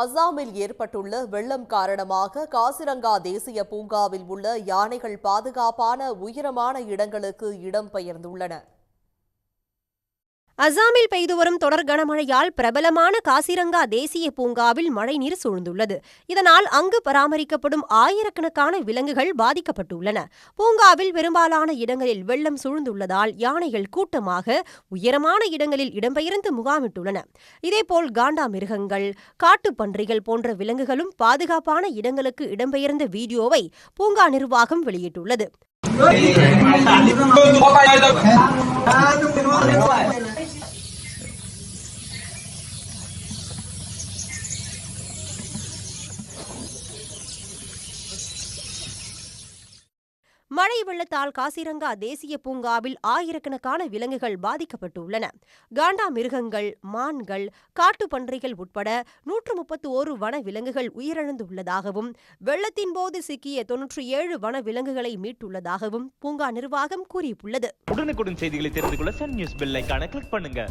அசாமில் ஏற்பட்டுள்ள வெள்ளம் காரணமாக காசிரங்கா தேசிய பூங்காவில் உள்ள யானைகள் பாதுகாப்பான உயரமான இடங்களுக்கு இடம்பெயர்ந்துள்ளன. அசாமில் பெய்து வரும் தொடர் கனமழையால் பிரபலமான காசிரங்கா தேசிய பூங்காவில் மழைநீர் சூழ்ந்துள்ளது. இதனால் அங்கு பராமரிக்கப்படும் ஆயிரக்கணக்கான விலங்குகள் பாதிக்கப்பட்டுள்ளன. பூங்காவில் பெரும்பாலான இடங்களில் வெள்ளம் சூழ்ந்துள்ளதால் யானைகள் கூட்டமாக உயரமான இடங்களில் இடம்பெயர்ந்து முகாமிட்டுள்ளன. இதேபோல் காண்டா மிருகங்கள் காட்டுப்பன்றிகள் போன்ற விலங்குகளும் பாதுகாப்பான இடங்களுக்கு இடம்பெயர்ந்த வீடியோவை பூங்கா நிர்வாகம் வெளியிட்டுள்ளது. மழை வெள்ளத்தால் காசிரங்கா தேசிய பூங்காவில் ஆயிரக்கணக்கான விலங்குகள் பாதிக்கப்பட்டுள்ளன. காண்டா மிருகங்கள் மான்கள் காட்டு பன்றிகள் உட்பட நூற்று முப்பத்து ஓரு வன விலங்குகள் உயிரிழந்துள்ளதாகவும் வெள்ளத்தின் போது சிக்கிய தொன்னூற்றி ஏழு வன விலங்குகளை மீட்டுள்ளதாகவும் பூங்கா நிர்வாகம் கூறியுள்ளது. உடனுக்குடன் செய்திகளை தெரிந்து கொள்ள சன் நியூஸ் பெல் கிளிக் பண்ணுங்க.